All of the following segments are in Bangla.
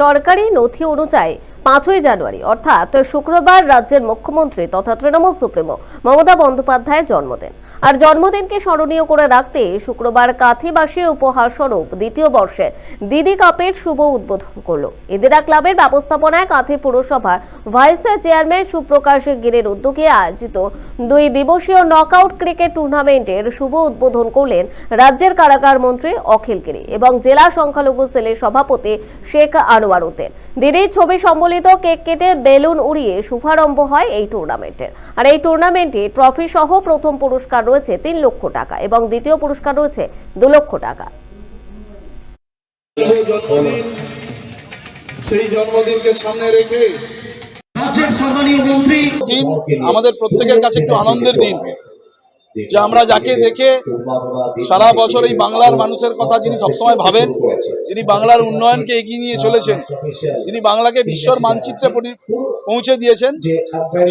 সরকারি নথি অনুযায়ী পাঁচই জানুয়ারি, অর্থাৎ শুক্রবার রাজ্যের মুখ্যমন্ত্রী তথা তৃণমূল সুপ্রিমো মমতা বন্দ্যোপাধ্যায়ের জন্মদিন। আর জন্মদিনকে স্মরণীয় করে রাখতে শুক্রবার কাথিবাসী উপহার স্বরূপ দ্বিতীয় বর্ষে দিদি কাপের শুভ উদ্বোধন করল। ইন্দিরা ক্লাবের ব্যবস্থাপনায় কাথি পুরসভার ভাইস চেয়ারম্যান সুপ্রকাশ গিরের উদ্যোগে আয়োজিত দুই দিবসীয় নকআউট ক্রিকেট টুর্নামেন্টের শুভ উদ্বোধন করলেন রাজ্যের কারাগার মন্ত্রী অখিল গিরি এবং জেলা সংখ্যালঘু সেলের সভাপতি শেখ আনোয়ার উদ্দিন। দিদির ছবি সম্বলিত কেক কেটে বেলুন উড়িয়ে শুভারম্ভ হয় এই টুর্নামেন্টের। আর এই টুর্নামেন্টে ট্রফি সহ প্রথম পুরস্কার রয়েছে তিন লক্ষ টাকা এবং দ্বিতীয় পুরস্কার রয়েছে দু লক্ষ টাকা। সেই জন্মদিনকে সামনে রেখে রাজ্যের সম্মানীয় মন্ত্রী আমাদের প্রত্যেকের কাছে একটু আনন্দের দিন। যে আমরা যাকে দেখে সারা বছর এই বাংলার মানুষের কথা যিনি সবসময় ভাবেন, যিনি বাংলার উন্নয়নকে এগিয়ে নিয়ে চলেছেন, যিনি বাংলাকে বিশ্বর মানচিত্রে পৌঁছে দিয়েছেন,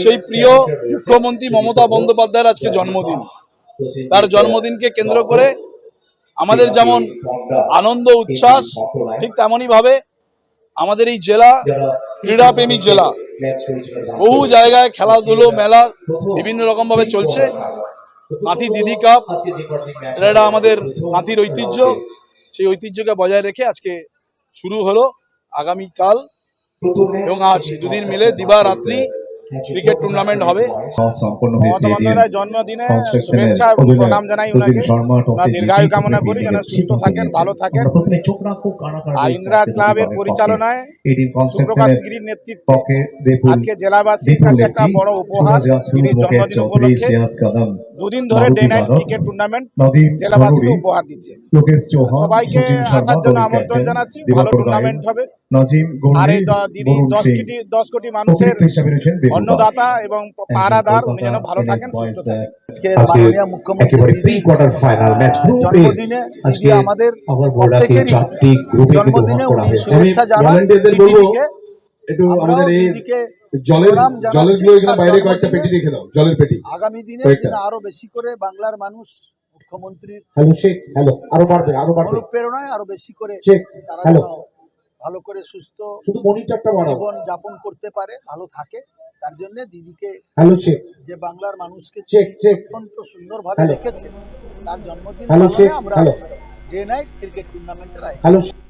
সেই প্রিয় মুখ্যমন্ত্রী মমতা বন্দ্যোপাধ্যায়ের আজকে জন্মদিন। তার জন্মদিনকে কেন্দ্র করে আমাদের যেমন আনন্দ, উচ্ছ্বাস, ঠিক তেমনই ভাবে আমাদের এই জেলা, ক্রীড়াপ্রেমী জেলা, বহু জায়গায় খেলাধুলো, মেলা বিভিন্ন রকম ভাবে চলছে। কাঁথি দিদি কাপ এটা একটা আমাদের কাঁথির ঐতিহ্য। সেই ঐতিহ্যকে বজায় রেখে আজকে শুরু হলো আগামীকাল। এবং আজ দুদিন মিলে দিবারাত্রি ক্রিকেট টুর্নামেন্ট হবে। জন্মদিনে শুভেচ্ছা এবং প্রণাম জানাই ওনাকে। দীর্ঘায়ু কামনা করি যেন সুস্থ থাকেন ভালো থাকেন। আর ইন্দিরা ক্লাবের পরিচালনায় সুপ্রকাশ গিরির নেতৃত্বে আজকে জেলাবাসীর কাছে একটা বড় উপহার। জন্মদিন উপলক্ষে দুদিন ধরে ডে নাইট ক্রিকেট টুর্নামেন্ট জেলাবাসীকে উপহার দিচ্ছে। সবাইকে আসার জন্য আমন্ত্রণ জানাচ্ছি। ভালো টুর্নামেন্ট হবে। আর এই দিদি দশ কোটি দশ কোটি মানুষের অন্নদাতা এবং পাহারাদার উনি যেন ভালো থাকেন সুস্থ থাকেন। আজকে মাননীয় মুখ্যমন্ত্রী দিদি কোয়ার্টার ফাইনাল ম্যাচ জন্মদিনে আমাদের প্রত্যেকেরই জন্মদিনে উনি শুভেচ্ছা জানান একটু আমাদের এই জলের জলেরগুলো এখানে তার বাইরে কয়েকটা পেটি রেখে দাও জলের পেটি। আগামী দিনে আরও বেশি করে বাংলার মানুষ মুখ্যমন্ত্রীর হ্যালো শেখ হ্যালো আরও বাড়বে আরও বাড়বে। অনুপ্রেরণায় আরও বেশি করে শেখ হ্যালো। ভালো করে সুস্থ শুধু মনিটরটা বাড়াও। জীবন যাপন করতে পারে ভালো থাকে তার জন্য দিদিকে হ্যালো শেখ যে বাংলার মানুষকে চেক চেক অত্যন্ত সুন্দরভাবে। রেখেছে তার জন্মদিন আমরা ডে নাইট ক্রিকেট টুর্নামেন্টের আয়োজন